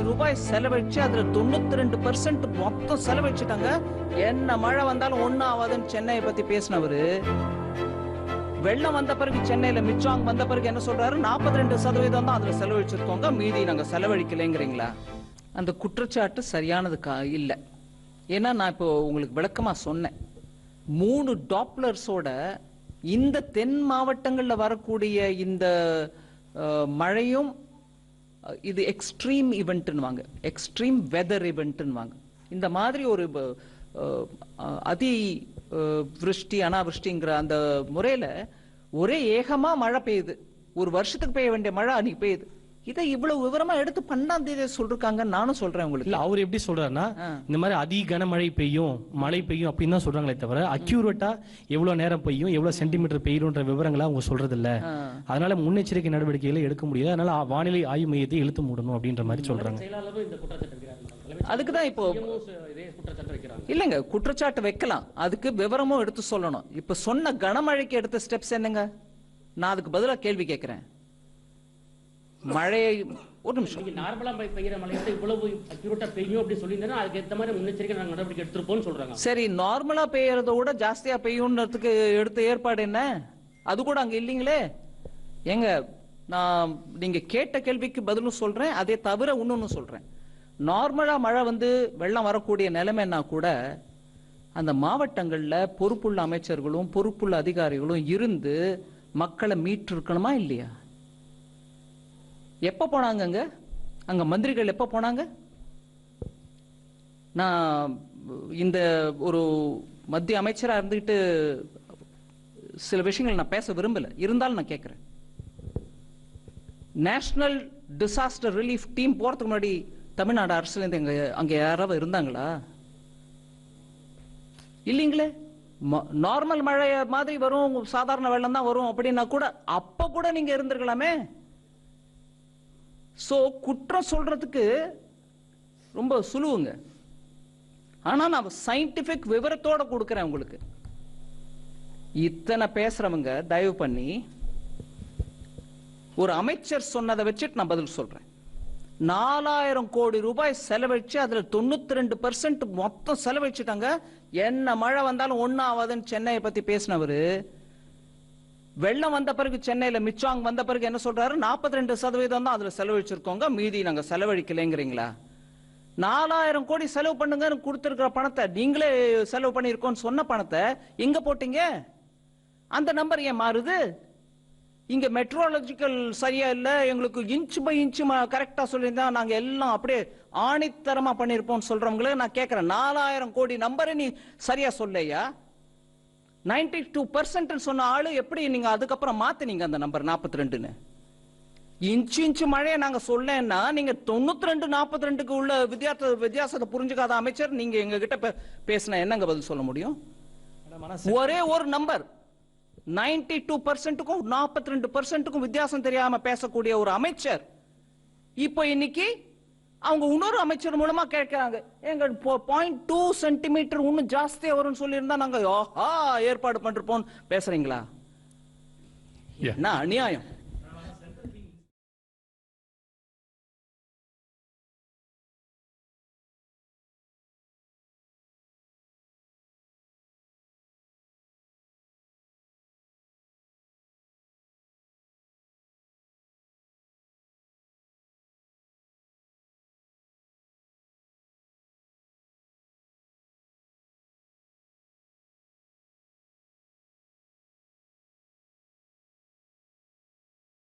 கோடி ரூபாய் செலவழிச்சு அதுல தொண்ணூத்தி ரெண்டு பர்சன்ட் மொத்தம் செலவழிச்சுட்டாங்க. என்ன மழை வந்தாலும் ஒண்ணும் ஆகாதுன்னு சென்னையை பத்தி பேசினவரு. வெள்ளம் வந்த பிறகு சென்னையில மிச்சாங் வந்த பிறகு என்ன சொல்றாரு? 42% ரெண்டு சதவீதம் தான் அதுல செலவழிச்சிருக்கோங்க. மீதி நாங்க செலவழிக்கலைங்கிறீங்களா? அந்த குற்றச்சாட்டு சரியானது கா இல்லை. ஏன்னா நான் இப்போ உங்களுக்கு விளக்கமா சொன்னேன். மூணு டாப்லர்ஸோட இந்த தென் மாவட்டங்கள்ல வரக்கூடிய இந்த மழையும் இது எக்ஸ்ட்ரீம் வாங்க எக்ஸ்ட்ரீம் வெதர் வாங்க இந்த மாதிரி ஒரு அதி விருஷ்டி அனாவிருஷ்டிங்கிற அந்த முறையில் ஒரே ஏகமாக மழை பெய்யுது. ஒரு வருஷத்துக்கு பெய்ய வேண்டிய மழை அன்னைக்கு பெய்யுது. இதை இவ்வளவு விவரமா எடுத்து பன்னெண்டாம் தேதி சொல்றாங்க நானும் சொல்றேன் உங்களுக்கு. இல்ல அவர் எப்படி சொல்றாருன்னா. இந்த மாதிரி அதி கனமழை பெய்யும் மழை பெய்யும் அப்படின்னு தான் சொல்றாங்களே தவிர அக்யூரேட்டா எவ்வளவு நேரம் பெய்யும் எவ்வளவு சென்டிமீட்டர் பெய்யும்ன்ற விவரங்களை அவங்க சொல்றது இல்ல. அதனால முன்னெச்சரிக்கை நடவடிக்கைகளை எடுக்க முடியாது. அதனால வானிலை ஆய்வு மையத்தை இழுத்து மூடணும் அப்படின்ற மாதிரி சொல்றாங்க. அதுக்கு தான் இப்போ இல்லைங்க குற்றச்சாட்டு வைக்கலாம். அதுக்கு விவரமும் எடுத்து சொல்லணும். இப்ப சொன்ன கனமழைக்கு எடுத்த ஸ்டெப்ஸ் என்னங்க? நான் அதுக்கு பதிலா கேள்வி கேட்கிறேன். மழையை ஒரு நிமிஷம். நீங்க நார்மலா பெய்- பெய்யற மழை இவ்வளவு அக்யூரேட்டா பெய்யும் அப்படி சொல்லியிருந்தா அதுக்கு ஏத்த மாதிரி முன்னெச்சரிக்கை நாங்க நடவடிக்கை எடுத்திருப்போம்னு சொல்றாங்க. சரி நார்மலா பெய்யறத விட ஜாஸ்தியா பெய்யும்ன்றதுக்கு எடுத்த ஏற்பாடு என்ன? அது கூட அங்க இல்லைங்களே? ஏங்க நான் நீங்க கேட்ட கேள்விக்கு பதிலும் சொல்றேன் அதே தவிர இன்னொன்னு சொல்றேன். நார்மலா மழை வந்து வெள்ளம் வரக்கூடிய நிலைமைன்னா கூட அந்த மாவட்டங்கள்ல பொறுப்புள்ள அமைச்சர்களும் பொறுப்புள்ள அதிகாரிகளும் இருந்து மக்களை மீட்டு இருக்கணுமா இல்லையா? எப்போ போனாங்க அங்கே? அங்கே மந்திரிகள் எப்போ போனாங்க? நான் இந்த ஒரு மத்திய அமைச்சராக இருந்துக்கிட்டு சில விஷயங்கள் நான் பேச விரும்பல. இருந்தாலும் நான் கேட்குறேன் நேஷனல் டிசாஸ்டர் ரிலீஃப் டீம் போகிறதுக்கு முன்னாடி தமிழ்நாடு அரசுலேருந்து இருந்து அங்கே யாராவது இருந்தாங்களா? இல்லைங்களே. நார்மல் மழை மாதிரி வரும் சாதாரண வெள்ளம் தான் வரும் அப்படின்னா கூட அப்போ கூட நீங்கள் இருந்திருக்கலாமே. ஸோ குற்றம் சொல்றதுக்கு ரொம்ப சுலுவுங்க. ஆனால் நான் சயின்டிஃபிக் விவரத்தோட கொடுக்குறேன் உங்களுக்கு. இத்தனை பேசுறவங்க தயவு பண்ணி ஒரு அமைச்சர் சொன்னதை வச்சுட்டு நான் பதில் சொல்றேன். நாலாயிரம் கோடி ரூபாய் செலவழிச்சு அதுல தொண்ணூத்தி ரெண்டு பர்சன்ட் மொத்தம் செலவழிச்சுட்டாங்க. என்ன மழை வந்தாலும் ஒண்ணும் ஆகாதுன்னு சென்னையை பத்தி பேசினவர் வெள்ளம் வந்த பிறகு சென்னையில மிச்சாங் வந்த பிறகு என்ன சொல்றாரு? 42% ரெண்டு சதவீதம் தான் அதுல செலவழிச்சிருக்கோங்க மீதி நாங்க செலவழிக்கலைங்கிறீங்களா? நாலாயிரம் கோடி செலவு பண்ணுங்கன்னு கொடுத்துருக்கிற பணத்தை நீங்களே செலவு பண்ணியிருக்கோன்னு சொன்ன பணத்தை எங்க போட்டீங்க? அந்த நம்பர் ஏன் மாறுது? இங்க மெட்ரோலஜிக்கல் சரியா இல்லை? எங்களுக்கு இன்ச் பை இன்ச் கரெக்டா சொல்லியிருந்தா நாங்க எல்லாம் அப்படியே ஆணித்தரமா பண்ணியிருப்போம்னு சொல்றவங்களே நான் கேட்குறேன் நாலாயிரம் கோடி நம்பரை நீ சரியா சொல்லையா? 92% டூ பர்சன்ட் சொன்ன ஆளு எப்படி நீங்க அதுக்கப்புறம் மாத்தினீங்க அந்த நம்பர் 42 ரெண்டுன்னு இன்ச்சு இன்ச்சு மழையை நாங்க சொல்லேன்னா நீங்க தொண்ணூத்தி ரெண்டு நாற்பத்தி ரெண்டுக்கு உள்ள வித்தியாச வித்தியாசத்தை புரிஞ்சுக்காத அமைச்சர் நீங்க எங்க கிட்ட பேசினா என்னங்க பதில் சொல்ல முடியும்? ஒரே ஒரு நம்பர். 92% டூ பர்சன்ட்டுக்கும் நாற்பத்தி ரெண்டு பர்சன்ட்டுக்கும் வித்தியாசம் தெரியாம பேசக்கூடிய ஒரு அமைச்சர். இப்போ இன்னைக்கு அவங்க இன்னொரு அமைச்சர் மூலமா கேட்கிறாங்க. எங்க பாயிண்ட் டூ சென்டிமீட்டர் இன்னும் ஜாஸ்தியா வரும்னு சொல்லியிருந்தா நாங்க ஏற்பாடு பண்ணிருப்போம் பேசுறீங்களா. என்ன அநியாயம்?